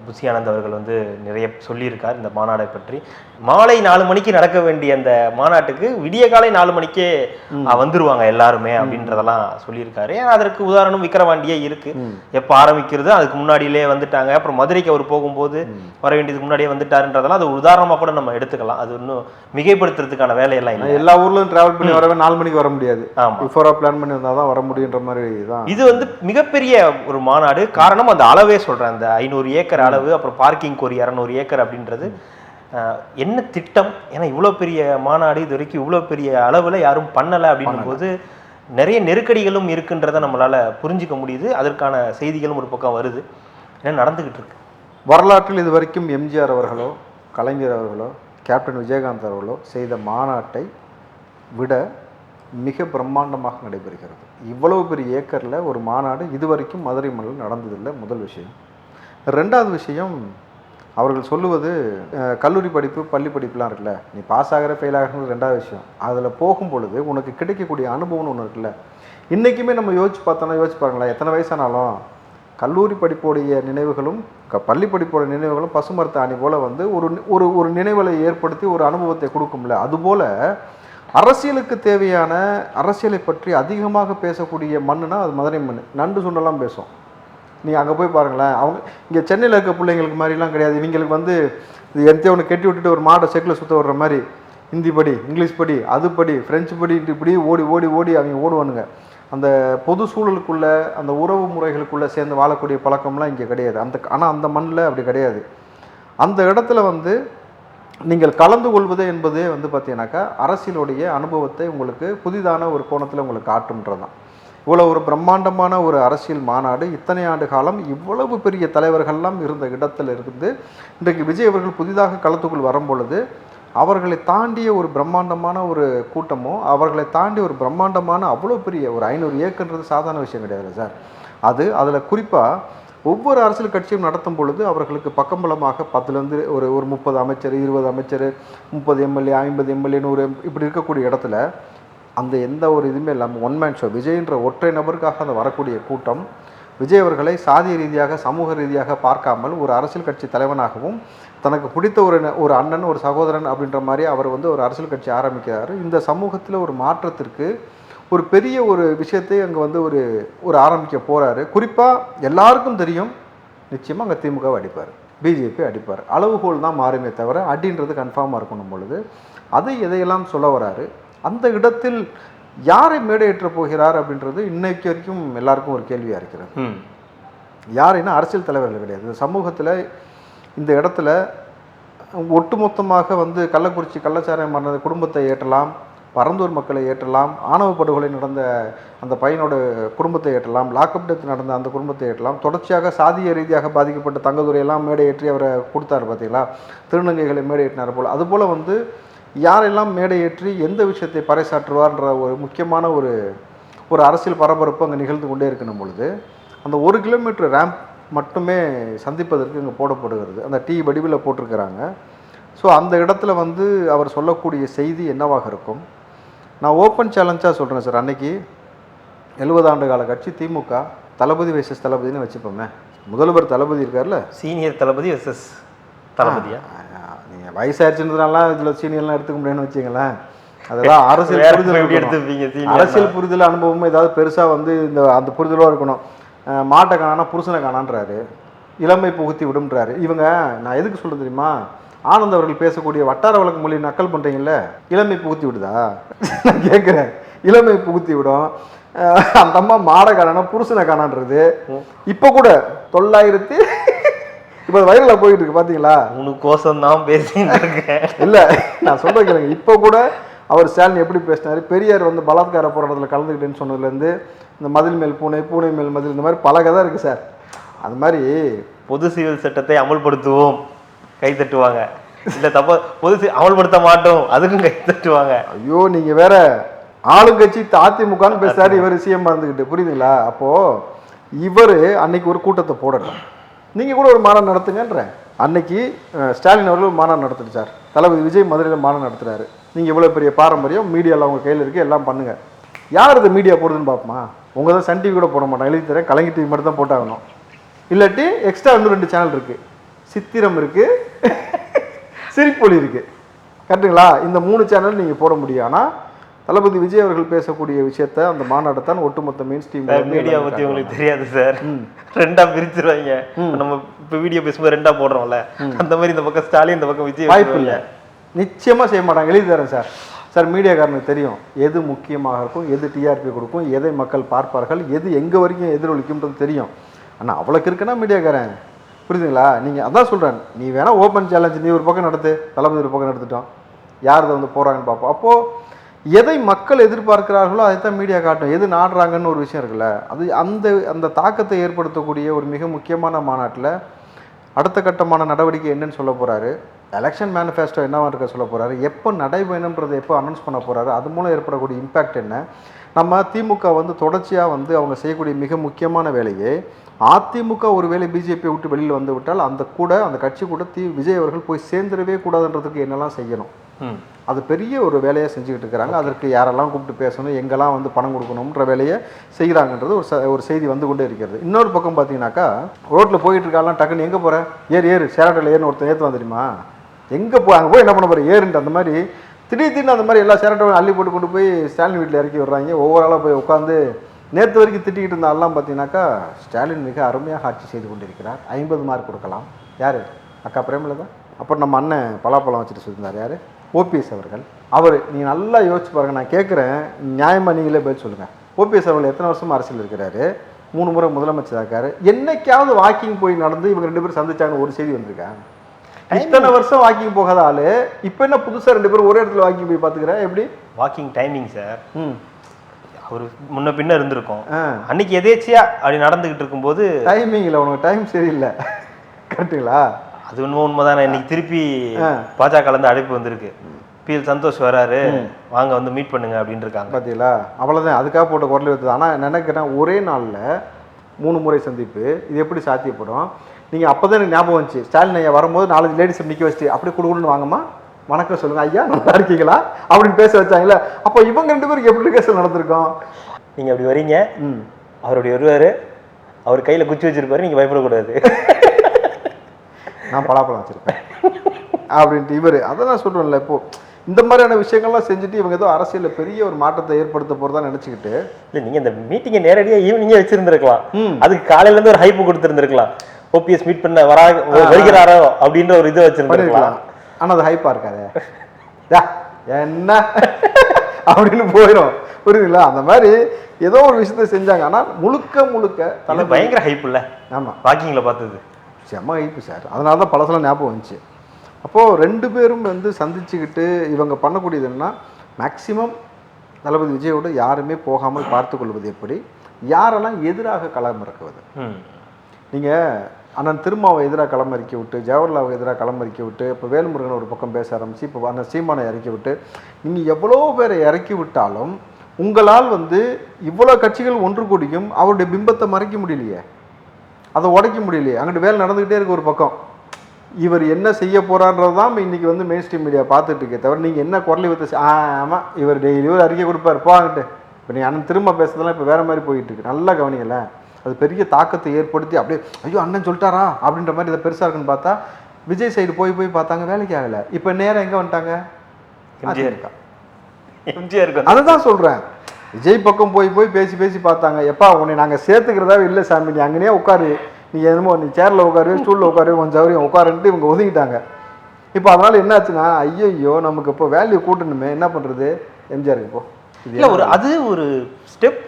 புஷி ஆனந்த் அவர்கள் வந்து நிறைய சொல்லியிருக்கார் இந்த மாநாடை பற்றி. மாலை நாலு மணிக்கு நடக்க வேண்டிய அந்த மாநாட்டுக்கு விடிய காலை நாலு மணிக்கே வந்துருவாங்க எல்லாருமே அப்படின்றதெல்லாம் சொல்லியிருக்காரு. அதற்கு உதாரணம் விக்கிரவாண்டியே இருக்கு. எப்போ ஆரம்பிக்கிறது அதுக்கு முன்னாடியிலே வந்துட்டாங்க. அப்புறம் மதுரைக்கு அவர் போகும்போது வர வேண்டியதுக்கு முன்னாடியே வந்துட்டாருன்றதெல்லாம் அது ஒரு உதாரணமாக கூட நம்ம எடுத்துக்கலாம். அது இன்னும் மிகைப்படுத்துறதுக்கான வேலையெல்லாம் இல்லை.
எல்லா ஊர்லயும் டிராவல் பண்ணி வரவே நாலு மணிக்கு வர முடியாது.
ஆமா.
பிஃபோரா பிளான் பண்ணி வந்தால் தான் வர முடியுன்ற மாதிரி தான்.
இது வந்து மிகப்பெரிய ஒரு மாநாடு. காரணம் அந்த அளவே சொல்றேன். அந்த ஐநூறு ஏக்கர் அளவு அப்புறம் பார்க்கிங் ஒரு இரநூறு ஏக்கர் அப்படின்றது என்ன திட்டம்? ஏன்னா இவ்வளோ பெரிய மாநாடு இது வரைக்கும் இவ்வளோ பெரிய அளவில் யாரும் பண்ணலை அப்படின்னும் போது நிறைய நெருக்கடிகளும் இருக்குன்றதை நம்மளால புரிஞ்சுக்க முடியுது. அதற்கான செய்திகளும் ஒரு பக்கம் வருது. ஏன்னா நடந்துகிட்டு இருக்கு?
வரலாற்றில் இது வரைக்கும் எம்ஜிஆர் அவர்களோ கலைஞர் அவர்களோ கேப்டன் விஜயகாந்த் அவர்களோ செய்த மாநாட்டை விட மிக பிரம்மாண்டமாக நடைபெறுகிறது. இவ்வளவு பெரிய ஏக்கரில் ஒரு மாநாடு இதுவரைக்கும் மதுரை மண்ணில் நடந்ததில்லை முதல் விஷயம். ரெண்டாவது விஷயம் அவர்கள் சொல்லுவது கல்லூரி படிப்பு பள்ளி படிப்புலாம் இருக்குல்ல நீ பாஸ் ஆகிற ஃபெயில் ஆகிறது ரெண்டாவது விஷயம். அதில் போகும் பொழுது உனக்கு கிடைக்கக்கூடிய அனுபவம்னு ஒன்று இருக்குல்ல இன்றைக்குமே நம்ம யோசிச்சு பார்த்தோன்னா யோசிச்சு பாருங்களேன் எத்தனை வயசானாலும் கல்லூரி படிப்போடைய நினைவுகளும் க பள்ளி படிப்போட நினைவுகளும் பசுமரத்து அணி போல் வந்து ஒரு ஒரு ஒரு நினைவுகளை ஏற்படுத்தி ஒரு அனுபவத்தை கொடுக்கும்ல. அதுபோல் அரசியலுக்கு தேவையான அரசியலை பற்றி அதிகமாக பேசக்கூடிய மண்ணுனா அது மதுரை மண் நண்டு சுண்டெல்லாம் பேசும் நீங்கள் அங்கே போய் பாருங்களேன். அவங்க இங்கே சென்னையில் இருக்க பிள்ளைங்களுக்கு மாதிரிலாம் கிடையாது. இவங்களுக்கு வந்து இது எந்த ஒன்று கட்டி விட்டுட்டு ஒரு மாடை செக்கில் சுற்ற விடுற மாதிரி ஹிந்தி படி இங்கிலீஷ் படி அது படி ஃப்ரெஞ்சு படி இப்படி ஓடி ஓடி ஓடி அவங்க ஓடுவானுங்க. அந்த பொது சூழலுக்குள்ள அந்த உறவு முறைகளுக்குள்ளே சேர்ந்து வாழக்கூடிய பழக்கம்லாம் இங்கே கிடையாது. அந்த ஆனால் அந்த மண்ணில் அப்படி கிடையாது. அந்த இடத்துல வந்து நீங்கள் கலந்து கொள்வது என்பதே வந்து பார்த்தீங்கன்னாக்கா அரசியலுடைய அனுபவத்தை உங்களுக்கு புதிதான ஒரு கோணத்தில் உங்களுக்கு காட்டுன்றது தான் இவ்வளோ ஒரு பிரம்மாண்டமான ஒரு அரசியல் மாநாடு இத்தனை ஆண்டு காலம் இவ்வளவு பெரிய தலைவர்கள்லாம் இருந்த இடத்துல இருந்து இன்றைக்கு விஜய் அவர்கள் புதிதாக களத்துக்குள் வரும்பொழுது அவர்களை தாண்டிய ஒரு பிரம்மாண்டமான ஒரு கூட்டமோ அவர்களை தாண்டி ஒரு பிரம்மாண்டமான அவ்வளோ பெரிய ஒரு ஐநூறு ஏக்கர்ன்றது சாதாரண விஷயம் கிடையாது சார். அது அதில் குறிப்பாக ஒவ்வொரு அரசியல் கட்சியும் நடத்தும் பொழுது அவர்களுக்கு பக்கம்பலமாக பத்துலேருந்து ஒரு ஒரு முப்பது அமைச்சர் இருபது அமைச்சர் முப்பது எம்எல்ஏ ஐம்பது எம்எல்ஏ நூறு இப்படி இருக்கக்கூடிய இடத்துல அந்த எந்த ஒரு இதுவுமே இல்லாமல் ஒன் மேன் ஷோ விஜய்ன்ற ஒற்றை நபருக்காக அந்த வரக்கூடிய கூட்டம் விஜய் அவர்களை சாதிய ரீதியாக சமூக ரீதியாக பார்க்காமல் ஒரு அரசியல் கட்சி தலைவனாகவும் தனக்கு பிடித்த ஒரு ஒரு அண்ணன் ஒரு சகோதரன் அப்படின்ற மாதிரி அவர் வந்து ஒரு அரசியல் கட்சி ஆரம்பிக்கிறார். இந்த சமூகத்தில் ஒரு மாற்றத்திற்கு ஒரு பெரிய ஒரு விஷயத்தை அங்கே வந்து ஒரு ஒரு ஆரம்பிக்க போகிறாரு குறிப்பாக எல்லாருக்கும் தெரியும் நிச்சயமாக அங்கே திமுக அடிப்பார் பிஜேபி அடிப்பார். அளவுகோல் தான் மாறுமே தவிர அடின்றது கன்ஃபார்மாக இருக்கணும் பொழுது அது எதையெல்லாம் சொல்ல வராரு? அந்த இடத்தில் யாரை மேடையேற்ற போகிறார் அப்படின்றது இன்னைக்கு வரைக்கும் எல்லாருக்கும் ஒரு கேள்வியாக இருக்கிறது. யாருன்னா அரசியல் தலைவர்கள் கிடையாது. சமூகத்தில் இந்த இடத்துல ஒட்டுமொத்தமாக வந்து கள்ளக்குறிச்சி கள்ளச்சாராயம் மரண குடும்பத்தை ஏற்றலாம் பரந்தூர் மக்களை ஏற்றலாம் ஆணவ படுகொலை நடந்த அந்த பையனோட குடும்பத்தை ஏற்றலாம் லாக்அப் டெத் நடந்த அந்த குடும்பத்தை ஏற்றலாம் தொடர்ச்சியாக சாதிய ரீதியாக பாதிக்கப்பட்ட தங்கதுரையெல்லாம் மேடையேற்றி அவரை கொடுத்தாரு பார்த்தீங்களா திருநங்கைகளை மேடையேற்றினார் போல். அதுபோல் வந்து யாரெல்லாம் மேடையேற்றி எந்த விஷயத்தை பறைசாற்றுவார்ன்ற ஒரு முக்கியமான ஒரு ஒரு அரசியல் பரபரப்பு அங்கே நிகழ்ந்து கொண்டே இருக்கணும் பொழுது அந்த ஒரு கிலோமீட்டர் ரேம்ப் மட்டுமே சந்திப்பதற்கு இங்கே போடப்படுகிறது. அந்த டீ வடிவில் போட்டிருக்கிறாங்க. ஸோ அந்த இடத்துல வந்து அவர் சொல்லக்கூடிய செய்தி என்னவாக இருக்கும்? நான் ஓப்பன் சேலஞ்சாக சொல்கிறேன் சார். அன்னைக்கு எழுபது ஆண்டு கால கட்சி திமுக தளபதி வைசஸ் தளபதினு வச்சுப்போமே. முதல்வர் தளபதி இருக்கார்ல?
சீனியர் தளபதி எஸ் தளபதியா?
வயசாயிருச்சுன்றதுனால இதில் சீனியர்லாம் எடுத்துக்க முடியும்னு வச்சுங்களேன் அதெல்லாம் அரசியல் புரிதல்.
எடுத்துப்பீங்க
அரசியல் புரிதல் அனுபவமும் ஏதாவது பெருசாக வந்து இந்த அந்த புரிதலோடு இருக்கணும். மாட்டை காணானா புருஷனை காணான்றாரு. இளமை புகுத்தி விடும்ன்றாரு. இவங்க நான் எதுக்கு சொல்றது தெரியுமா? ஆனந்த் அவர்கள் பேசக்கூடிய வட்டார வழக்கு மொழி நக்கல் பண்ணுறீங்கல்ல இளமை புகுத்தி விடுதா? நான் கேட்குறேன். இளமை புகுத்தி விடும். அந்த அம்மா மாடை காணானா புருஷனை காணான்றது. இப்போ கூட தொள்ளாயிரத்தி இப்போ வைரலாக போயிட்டு இருக்கு பார்த்தீங்களா
உனக்கு கோசம் தான் பேசிட்டு இருக்கேன்
இல்லை நான் சொல்ல கேளுங்க. இப்போ கூட அவர் ஸ்டாலின் எப்படி பேசினாரு? பெரியார் வந்து பலாத்கார போராட்டத்தில் கலந்துக்கிட்டேன்னு சொன்னதுலேருந்து இந்த மதில் மேல் பூனை பூனை மேல் மதில் இந்த மாதிரி பல கதை இருக்குது சார். அது மாதிரி
பொது சிவில் சட்டத்தை அமல்படுத்துவோம். கை தட்டுவாங்க இல்ல தப்ப பொது அமல்படுத்த மாட்டோம். அதுக்கும் கை தட்டுவாங்க
ஐயோ நீங்கள் வேற ஆளுங்கட்சி அதிமுகன்னு பேசுறாரு இவர் சிஎம் இருந்துக்கிட்டு புரியுதுங்களா? அப்போது இவர் அன்னைக்கு ஒரு கூட்டத்தை போடணும் நீங்கள் கூட ஒரு மாநாடு நடத்துங்கன்றேன் அன்னைக்கு ஸ்டாலின் அவர்கள் ஒரு மாநாடு நடத்துட்டு சார் தளபதி விஜய் மதுரையில் மாநாடு நடத்துறாரு. நீங்கள் இவ்வளோ பெரிய பாரம்பரியம் மீடியாவில் அவங்க கையில் இருக்குது எல்லாம் பண்ணுங்கள் யார் இது மீடியா போடுதுன்னு பார்ப்போமா உங்கள் தான் சன் டிவி கூட போட மாட்டோம் எழுதி தரேன் கலைஞர் டிவி மட்டும் தான் போட்டாகணும். இல்லாட்டி எக்ஸ்ட்ரா இன்னும் ரெண்டு சேனல் இருக்குது சித்திரம் இருக்குது சிரிப்பொலி இருக்குது கரெக்டுங்களா இந்த மூணு சேனல் நீங்கள் போட முடியும். ஆனால் தளபதி விஜய் அவர்கள் பேசக்கூடிய விஷயத்த அந்த மாநாட்டை தான் ஒட்டுமொத்த மெயின் ஸ்ட்ரீம்
மீடியா பத்தி உங்களுக்கு தெரியாது சார். ரெண்டா பிரிச்சிருவாங்க. நம்ம இப்ப வீடியோ பேசும்போது ரெண்டா போடுறோம்ல. அந்த மாதிரி இந்த பக்கம் ஸ்டாலின் இந்த பக்கம் விஜய்
வாய்ப்பு இல்லை. நிச்சயமாக செய்ய மாட்டாங்க. எழுதி தரேன் சார். சார் மீடியாக்காரனுக்கு தெரியும். எது முக்கியமாக இருக்கும் எது டிஆர்பி கொடுக்கும் எதை மக்கள் பார்ப்பார்கள் எது எங்கே வரைக்கும் எதிரொலிக்கும்ன்றது தெரியும். ஆனால் அவ்வளோக்கு இருக்குன்னா மீடியாக்காரன். புரியுதுங்களா? நீங்கள் அதான் சொல்கிறேன் நீ வேணா ஓப்பன் சேலஞ்ச் நீ ஒரு பக்கம் நடத்து. தளபதி ஒரு பக்கம் நடத்திட்டோம். யார் இதை வந்து போகிறாங்கன்னு பார்ப்போம். அப்போது எதை மக்கள் எதிர்பார்க்கிறார்களோ அதைத்தான் மீடியா காட்டும். எது நாடுறாங்கன்னு ஒரு விஷயம் இருக்குல்ல. அது அந்த அந்த தாக்கத்தை ஏற்படுத்தக்கூடிய ஒரு மிக முக்கியமான மாநாட்டில் அடுத்த கட்டமான நடவடிக்கை என்னன்னு சொல்ல போகிறாரு எலெக்ஷன் மேனிஃபெஸ்டோ என்னவாக இருக்க சொல்ல போகிறாரு எப்போ நடைபயணம்ன்றதை எப்போ அனௌன்ஸ் பண்ண போகிறாரு அது மூலம் ஏற்படக்கூடிய இம்பேக்ட் என்ன? நம்ம திமுக வந்து தொடர்ச்சியாக வந்து அவங்க செய்யக்கூடிய மிக முக்கியமான வேலையை அதிமுக ஒருவேளை பிஜேபியை விட்டு வெளியில் வந்து விட்டால் அந்த கூட அந்த கட்சி கூட தி விஜய் அவர்கள் போய் சேர்ந்துடவே கூடாதுன்றதுக்கு என்னெல்லாம் செய்யணும்? அது பெரிய ஒரு வேலையை செஞ்சுக்கிட்டு இருக்கிறாங்க. அதற்கு யாரெல்லாம் கூப்பிட்டு பேசணும் எங்கெல்லாம் வந்து பணம் கொடுக்கணுன்ற வேலையை செய்கிறாங்கன்றது ஒரு ச ஒரு செய்தி வந்து கொண்டே இருக்கிறது. இன்னொரு பக்கம் பார்த்தீங்கன்னாக்கா ரோட்டில் போயிட்டு இருக்காலாம் டக்குன்னு எங்கே போகிற? ஏறு ஏறு. சேராட்டில் ஏறுன்னு ஒருத்தன் ஏற்றுவான் தெரியுமா எங்கே போ அங்கே போய் என்ன பண்ண போகிற? ஏறுன்ட்டு அந்த மாதிரி திடீர் திடீர்னு அந்த மாதிரி எல்லா சேராட்டையும் அள்ளி போட்டு கொண்டு போய் ஸ்டாலின் வீட்டில் இறக்கி விடுறாங்க. ஒவ்வொரு ஆளாக போய் உட்காந்து நேற்று வரைக்கும் திட்டிக்கிட்டு இருந்த ஆள்லாம் பார்த்தீங்கன்னாக்கா ஸ்டாலின் மிக அருமையாக ஆட்சி செய்து கொண்டிருக்கிறார். ஐம்பது மார்க் கொடுக்கலாம். யார்? அக்கா பிரேமலதா? அப்புறம் நம்ம அண்ணன் பலாப்பழம் வச்சுட்டு சொல்லியிருந்தார் யார்? ஓபிஎஸ் அவர்கள். அவர் நீங்கள் நல்லா யோசிச்சு பாருங்க நான் கேட்குறேன் நியாயமாக நீங்களே பதில் சொல்லுங்கள் ஓபிஎஸ் அவர்கள் எத்தனை வருஷமா அரசியல் இருக்கிறாரு? மூணு முறை முதலமைச்சர் இருக்காரு என்னைக்காவது வாக்கிங் போய் நடந்து இவங்க ரெண்டு பேரும் சந்திச்சாங்கன்னு ஒரு செய்தி வந்திருக்கேன் இத்தனை வருஷம் வாக்கிங் போகாத ஆளு. இப்போ என்ன புதுசாக ரெண்டு பேரும் ஒரே இடத்துல வாக்கிங் போய் பார்த்துக்கிறேன் எப்படி?
வாக்கிங் டைமிங் சார்
ம்.
அவர் முன்ன பின்ன இருந்திருக்கும். அன்னைக்கு எதேச்சியா அப்படி நடந்துகிட்டு இருக்கும்போது
டைமிங்கில் உனக்கு டைம் சரியில்லை. கரெக்டுங்களா
அது ஒன்றும் உண்மைதானே. இன்னைக்கு திருப்பி. பாஜக இருந்து அழைப்பு வந்திருக்கு. பிஎல் சந்தோஷ் வராரு. வாங்க வந்து மீட் பண்ணுங்க அப்படின்னு இருக்காங்க
பார்த்தீங்களா அவ்வளோதான் அதுக்காக போட்ட குரல் வைத்தது. ஆனால் நினைக்கிறேன் ஒரே நாளில் மூணு முறை சந்திப்பு. இது எப்படி சாத்தியப்படும்? நீங்கள் அப்போ தான் எனக்கு ஞாபகம் வந்துச்சு. ஸ்டாலின் ஐயா வரும்போது நாலஞ்சு லேடிஸ் நிற்க வச்சுட்டு அப்படியே குடுக்குன்னு வாங்கம்மா. வணக்கம் சொல்லுங்க. ஐயா நல்லா இருக்கீங்களா? அப்படின்னு பேச வச்சாங்களே. அப்போ இவங்க ரெண்டு பேருக்கு எப்படி கேசல் நடந்திருக்கோம்?
நீங்க அப்படி வரீங்க.
ம்.
அவருடைய வருவாரு அவர் கையில குச்சி வச்சிருப்பாரு. நீங்க பயப்படக்கூடாது.
நான் பலாப்பழம் வச்சுருப்பேன். அப்படின்ட்டு இவர் அதை நான் சொல்கிறேன்ல இப்போ இந்த மாதிரியான விஷயங்கள்லாம் செஞ்சுட்டு இவங்க ஏதோ அரசியலில் பெரிய ஒரு மாற்றத்தை ஏற்படுத்த போகிறதா நினச்சிக்கிட்டு
இல்ல நீங்க இந்த மீட்டிங்கை நேரடியா ஈவினிங்கே வச்சிருந்திருக்கலாம். அதுக்கு காலையில இருந்து ஒரு ஹைப் கொடுத்துருந்துருக்கலாம். ஓபிஎஸ் மீட் பண்ண வரா வருகிறாரோ அப்படின்ற ஒரு இது வச்சிருந்திருக்கலாம்.
ஆனால் அது ஹைப்பாக இருக்காது. என்ன? அப்படின்னு போயிடும் புரியுதுங்களா? அந்த மாதிரி ஏதோ ஒரு விஷயத்த செஞ்சாங்க. ஆனால் முழுக்க முழுக்க தலை
பயங்கர ஹைப் இல்ல
ஆமாம்
வாக்கிங்ல பார்த்தது.
செம்ம ஹைப்பு சார் அதனால தான் பழசெல்லாம் ஞாபகம் வந்துச்சு. அப்போது ரெண்டு பேரும் வந்து சந்திச்சுக்கிட்டு இவங்க பண்ணக்கூடியது என்னன்னா மேக்சிமம் தளபதி விஜயோட யாருமே போகாமல் பார்த்து கொள்வது எப்படி? யாரெல்லாம் எதிராக களம் இறக்குவது. நீங்கள் அண்ணன் திருமாவை எதிராக களமறிக்க விட்டு ஜவஹர்லாவை எதிராக களமறிக்க விட்டு இப்போ வேல்முருகன் ஒரு பக்கம் பேச ஆரம்பிச்சு இப்போ அண்ணன் சீமானை இறக்கி விட்டு நீங்கள் எவ்வளோ பேரை இறக்கி விட்டாலும் உங்களால் வந்து இவ்வளோ கட்சிகள் ஒன்று கூடியும் அவருடைய பிம்பத்தை மறைக்க முடியலையே. அதை உடைக்க முடியலையே. அங்கிட்டு வேலை நடந்துக்கிட்டே இருக்கு ஒரு பக்கம். இவர் என்ன செய்ய போறான்றது தான் இன்னைக்கு வந்து மெயின் ஸ்ட்ரீம் மீடியா பார்த்துட்டு இருக்கே தவிர நீங்கள் என்ன குரலை வித்து ஆமாம் இவர் டெய்லி ஒரு அறிக்கை கொடுப்பாரு. போவாங்கிட்டு இப்போ நீ அண்ணன் திரும்ப பேசுறதெல்லாம் இப்போ வேற மாதிரி போயிட்டு இருக்கு. நல்லா கவனிங்களேன் அது பெரிய தாக்கத்தை ஏற்படுத்தி அப்படியே ஐயோ அண்ணன் சொல்லிட்டாரா? அப்படின்ற மாதிரி இதை பெருசாக இருக்குன்னு பார்த்தா விஜய் சைடு போய் போய் பார்த்தாங்க வேலைக்கு ஆகலை. இப்போ நேரம் எங்கே வந்துட்டாங்க?
எம்ஜிஆர்.
இருக்கா
எம்ஜிஆர். இருக்கு
அதை தான் சொல்கிறேன் விஜய் பக்கம் போய் போய் பேசி பேசி பார்த்தாங்க. எப்பா உன்னை நாங்கள் சேர்த்துக்கிறதா இல்லை சாமி? நீ அங்கேயே உட்காரு. நீ என்னமோ நீ சேரில் உட்காரு ஸ்டூலில் உட்காரு கொஞ்சம் சௌரியம் உட்காருன்ட்டு இவங்க ஒதுங்கிட்டாங்க. இப்போ அதனால் என்னாச்சுன்னா ஐயோ நமக்கு இப்போ வேல்யூ கூட்டணுமே. என்ன பண்ணுறது எம்ஜிஆருக்கு இப்போ.
இல்ல ஒரு அது ஒரு ஸ்டெப்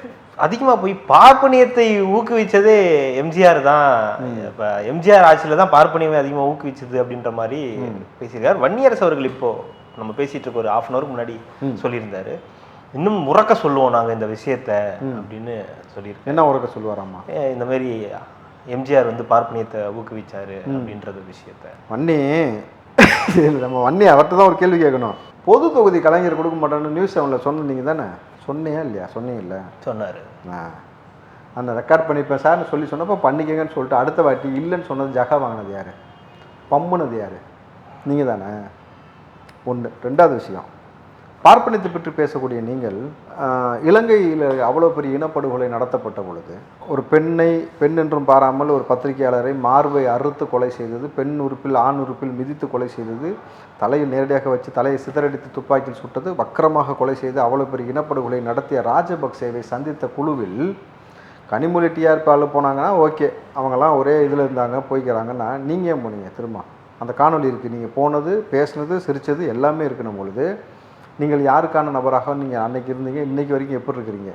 அதிகமா போய் பார்ப்பனியத்தை ஊக்குவிச்சதே எம்ஜிஆர் தான். இப்ப எம்ஜிஆர் ஆட்சியில தான் பார்ப்பனியமே அதிகமா ஊக்குவிச்சது அப்படின்ற மாதிரி பேசியிருக்காரு. வன்னியரசு அவர்கள் இப்போ நம்ம பேசிட்டு இருக்க ஒரு ஹாஃப் அன் ஹவருக்கு முன்னாடி சொல்லியிருந்தாரு. இன்னும் முறக்க சொல்லுவோம் நாங்க இந்த விஷயத்த அப்படின்னு சொல்லியிருக்கோம்
என்ன உறக்க சொல்லுவாராம்மா?
இந்த மாதிரி எம்ஜிஆர் வந்து பார்ப்பனியத்தை ஊக்குவிச்சாரு அப்படின்றது விஷயத்த.
வன்னி நம்ம வன்னி அவர்கிட்ட தான் ஒரு கேள்வி கேட்கணும். பொது தொகுதி கலைஞர் கொடுக்க மாட்டேன்னு நியூஸ் செவனில் சொன்னீங்க தானே? சொன்னியா இல்லையா? சொன்னீங்க இல்லை?
சொன்னாரு.
ஆ. அந்த ரெக்கார்ட் பண்ணிப்பேன் சார்னு சொல்லி சொன்னப்போ பண்ணிக்கங்கன்னு சொல்லிட்டு அடுத்த வாட்டி இல்லைன்னு சொன்னது ஜகா வாங்கினது யார்? பம்முனது யார்? நீங்கள் தானே? ஒன்று ரெண்டாவது விஷயம். பார்ப்பனத்தை பற்றி பேசக்கூடிய நீங்கள் இலங்கையில் அவ்வளோ பெரிய இனப்படுகொலை நடத்தப்பட்ட பொழுது ஒரு பெண்ணை பெண் என்றும் பாராமல் ஒரு பத்திரிகையாளரை மார்பை அறுத்து கொலை செய்தது பெண் உறுப்பில் ஆண் உறுப்பில் மிதித்து கொலை செய்தது தலையில் நேரடியாக வச்சு தலையை சிதறடித்து துப்பாக்கியில் சுட்டது வக்கரமாக கொலை செய்து அவ்வளோ பெரிய இனப்படுகொலை நடத்திய ராஜபக்சேவை சந்தித்த குழுவில் கனிமொழி டிஆர் பால் போனாங்கன்னா ஓகே அவங்கெல்லாம் ஒரே இதில் இருந்தாங்க போய்க்கிறாங்கன்னா நீங்கள் ஏன் போனீங்க? திரும்ப அந்த காணொளி இருக்குது நீங்கள் போனது பேசுனது சிரித்தது எல்லாமே இருக்கணும் பொழுது நீங்கள் யாருக்கான நபராக நீங்கள் அன்னைக்கு இருந்தீங்க இன்னைக்கு வரைக்கும் எப்படி இருக்கிறீங்க?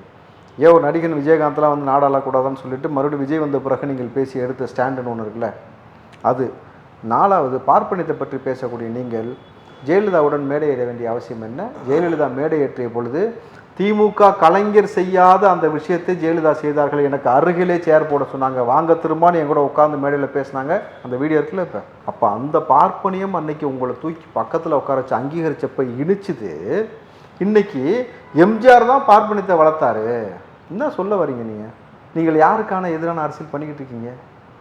ஏன் ஒரு நடிகன் விஜயகாந்த்லாம் வந்து நாடாளக்கூடாதுன்னு சொல்லிட்டு மறுபடியும் விஜய் வந்த பிறகு நீங்கள் பேசி எடுத்த ஸ்டாண்டுன்னு ஒன்று இருக்குல்ல? அது. நாலாவது பார்ப்பனியத்தை பற்றி பேசக்கூடிய நீங்கள் ஜெயலலிதாவுடன் மேடை ஏற வேண்டிய அவசியம் என்ன? ஜெயலலிதா மேடையேற்றிய பொழுது திமுக கலைஞர் செய்யாத அந்த விஷயத்தை ஜெயலலிதா செய்தார்கள். எனக்கு அருகிலே சேர் போட சொன்னாங்க. வாங்க திரும்பான்னு என் கூட உட்காந்து மேடையில் பேசினாங்க. அந்த வீடியோ இருக்குல்ல இப்போ? அப்போ அந்த பார்ப்பனியம் அன்னைக்கு உங்களை தூக்கி பக்கத்தில் உட்கார வச்சு அங்கீகரிச்சப்ப இனிச்சுது இன்னைக்கு எம்ஜிஆர் தான் பார்ப்பனியத்தை வளர்த்தாரு. என்ன சொல்ல வரீங்க நீங்கள் நீங்கள் யாருக்கான எதிரான அரசியல் பண்ணிக்கிட்டு இருக்கீங்க?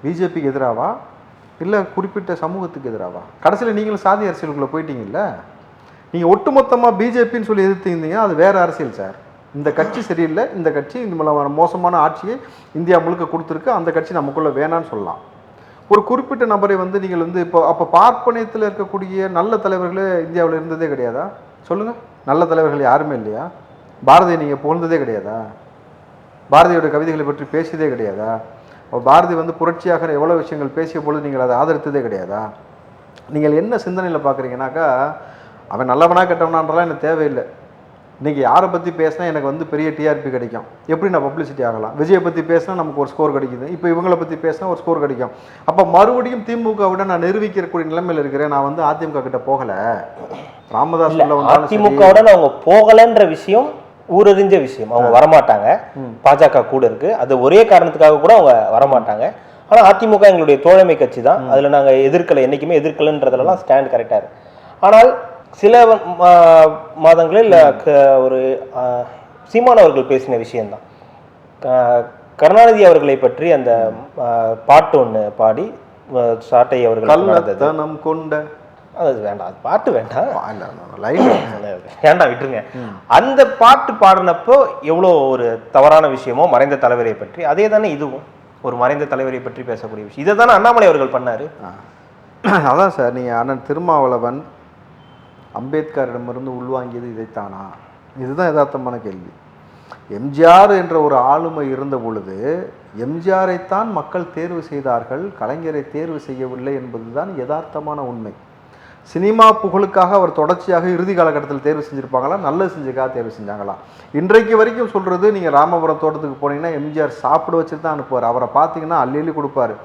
பிஜேபிக்கு எதிராவா? இல்லை குறிப்பிட்ட சமூகத்துக்கு எதிராவா? கடைசியில் நீங்களும் சாதி அரசியலுக்குள்ளே போயிட்டீங்கல்ல? நீங்கள் ஒட்டுமொத்தமாக பிஜேபின்னு சொல்லி எதிர்த்திருந்தீங்கன்னா அது வேறு அரசியல் சார். இந்த கட்சி சரியில்லை இந்த கட்சி இந்த மோசமான ஆட்சியை இந்தியா முழுக்க கொடுத்துருக்கு அந்த கட்சி நமக்குள்ளே வேணான்னு சொல்லலாம். ஒரு குறிப்பிட்ட நபரை வந்து நீங்கள் வந்து இப்போ அப்போ பார்ப்பனியத்தில் இருக்கக்கூடிய நல்ல தலைவர்களே இந்தியாவில் இருந்ததே கிடையாதா? சொல்லுங்கள் நல்ல தலைவர்கள் யாருமே இல்லையா? பாரதியை நீங்கள் புகழ்ந்ததே கிடையாதா? பாரதியோட கவிதைகளை பற்றி பேசியதே கிடையாதா? பாரதி வந்து புரட்சியாக எவ்வளோ விஷயங்கள் பேசிய பொழுது நீங்கள் அதை ஆதரித்ததே கிடையாதா? நீங்கள் என்ன சிந்தனையில் பார்க்குறீங்கனாக்கா அவன் நல்லவனா கெட்டவனான்றலாம் எனக்கு தேவையில்லை. இன்றைக்கி யாரை பற்றி பேசினா எனக்கு வந்து பெரிய டிஆர்பி கிடைக்கும். எப்படி நான் பப்ளிசிட்டி ஆகலாம்? விஜயை பற்றி பேசினா நமக்கு ஒரு ஸ்கோர் கிடைக்குது. இப்போ இவங்களை பற்றி பேசினா ஒரு ஸ்கோர் கிடைக்கும். அப்போ மறுபடியும் திமுக விட நான் நிரூபிக்கக்கூடிய நிலைமையில் இருக்கிறேன். நான் வந்து அதிமுக கிட்ட போகலை. ராமதாஸ்.
அதிமுகவுடன் அவங்க போகலன்ற விஷயம் ஊரறிஞ்ச விஷயம். அவங்க வரமாட்டாங்க. பாஜக கூட இருக்கு. அது ஒரே காரணத்துக்காக கூட அவங்க வரமாட்டாங்க. ஆனா அதிமுக எங்களுடைய தோழமை கட்சி தான். அதுல நாங்க எதிர்க்கல. என்னைக்குமே எதிர்க்கலன்றதுலாம் ஸ்டாண்ட் கரெக்டா இருக்கு. ஆனால் சில மாதங்களில் ஒரு சீமான் அவர்கள் பேசின விஷயம்தான் கருணாநிதி அவர்களை பற்றி அந்த பாட்டு ஒண்ணு பாடி சாட்டை அவர்கள்
கள்ளத்தனம் கொண்ட.
அது வேண்டாம் அது பாட்டு வேண்டாம். வேண்டாம் விட்டுருங்க. அந்த பாட்டு பாடினப்போ எவ்வளோ ஒரு தவறான விஷயமோ மறைந்த தலைவரை பற்றி அதே தானே இதுவும் ஒரு மறைந்த தலைவரை பற்றி பேசக்கூடிய விஷயம். இதை தானே அண்ணாமலை அவர்கள் பண்ணாரு.
அதான் சார் நீங்கள் அண்ணன் திருமாவளவன் அம்பேத்கரிடமிருந்து உள்வாங்கியது இதைத்தானா? இதுதான் யதார்த்தமான கேள்வி. எம்ஜிஆர் என்ற ஒரு ஆளுமை இருந்த பொழுது எம்ஜிஆரைத்தான் மக்கள் தேர்வு செய்தார்கள் கலைஞரை தேர்வு செய்யவில்லை என்பதுதான் யதார்த்தமான உண்மை. சினிமா புகழுக்காக அவர் தொடர்ச்சியாக இறுதி காலகட்டத்தில் தேர்வு செஞ்சுருப்பாங்களா? நல்லது செஞ்சுக்காக தேர்வு செஞ்சாங்களா? இன்றைக்கு வரைக்கும் சொல்கிறது நீங்கள் ராமபுரம் தோட்டத்துக்கு போனீங்கன்னா எம்ஜிஆர் சாப்பிட வச்சுட்டு தான் அனுப்புவார். அவரை பார்த்தீங்கன்னா அள்ளி அள்ளி கொடுப்பாரு.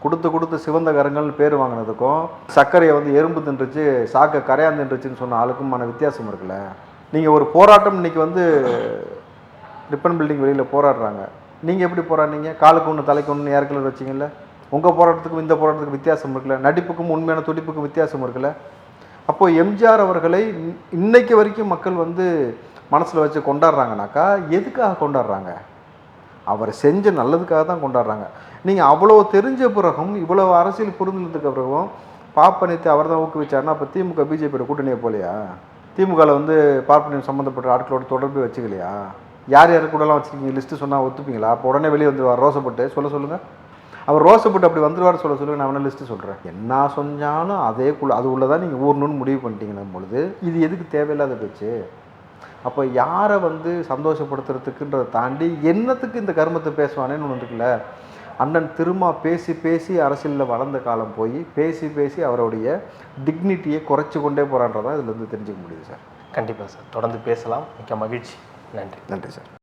கொடுத்து கொடுத்து சிவந்த கரங்கள்னு பேர் வாங்கினதுக்கும் சர்க்கரையை வந்து எறும்பு தின்றுச்சு சாக்க கரையான் தின்றுச்சுன்னு சொன்ன ஆளுக்குமான வித்தியாசம் இருக்குல்ல. நீங்கள் ஒரு போராட்டம் இன்னைக்கு வந்து ரிப்பன் பில்டிங் வெளியில் போராடுறாங்க. நீங்கள் எப்படி போராடினீங்க? காலுக்கு ஒன்று தலைக்கு ஒன்று ஏற்கனவே வச்சிங்கல்ல? உங்கள் போராட்டத்துக்கும் இந்த போராட்டத்துக்கும் வித்தியாசம் இருக்குல்ல? நடிப்புக்கும் உண்மையான துடிப்புக்கும் வித்தியாசம் இருக்குல்ல? அப்போது எம்ஜிஆர் அவர்களை இன்- இன்னைக்கு வரைக்கும் மக்கள் வந்து மனசில் வச்சு கொண்டாடுறாங்கனாக்கா எதுக்காக கொண்டாடுறாங்க? அவர் செஞ்ச நல்லதுக்காக தான் கொண்டாடுறாங்க. நீங்கள் அவ்வளோ தெரிஞ்ச பிறகும் இவ்வளோ அரசியல் புரிந்துனதுக்கு பிறகும் பாப்பனியத்தை அவர் தான் ஊக்குவிச்சாருன்னா அப்போ திமுக பிஜேபியோட கூட்டணியை போலையா திமுகவில் வந்து பார்ப்பனியம் சம்மந்தப்பட்ட ஆட்களோட தொடர்பு வச்சுக்கலையா? யார் யார் கூடலாம் வச்சுருக்கீங்க? லிஸ்ட்டு சொன்னால் ஒத்துப்பீங்களா? அப்போ உடனே வெளியே வந்துருவார் ரோசப்பட்டு. சொல்ல சொல்லுங்கள் அவர் ரோசப்பட்டு அப்படி வந்துடுவார் சொல்ல சொல்லுங்கள் நான் வேணா லிஸ்ட்டு சொல்கிறேன் என்ன சொன்னாலும் அதே குள்ள அது உள்ளதான் நீங்கள் ஊர்ணுன்னு முடிவு பண்ணிட்டீங்கன்னும் பொழுது இது எதுக்கு தேவையில்லாத பேச்சு? அப்போ யாரை வந்து சந்தோஷப்படுத்துறதுக்குன்றதை தாண்டி என்னத்துக்கு இந்த கர்மத்தை பேசுவானேன்னு ஒன்று இருக்குல்ல? அண்ணன் திருமா பேசி பேசி அரசியலில் வளர்ந்த காலம் போய் பேசி பேசி அவருடைய டிக்னிட்டியை குறைச்சி கொண்டே போகிறான்றதான் இதுல இருந்து தெரிஞ்சுக்க முடியுது சார்.
கண்டிப்பா சார். தொடர்ந்து பேசலாம். மிக்க மகிழ்ச்சி. நன்றி.
நன்றி சார்.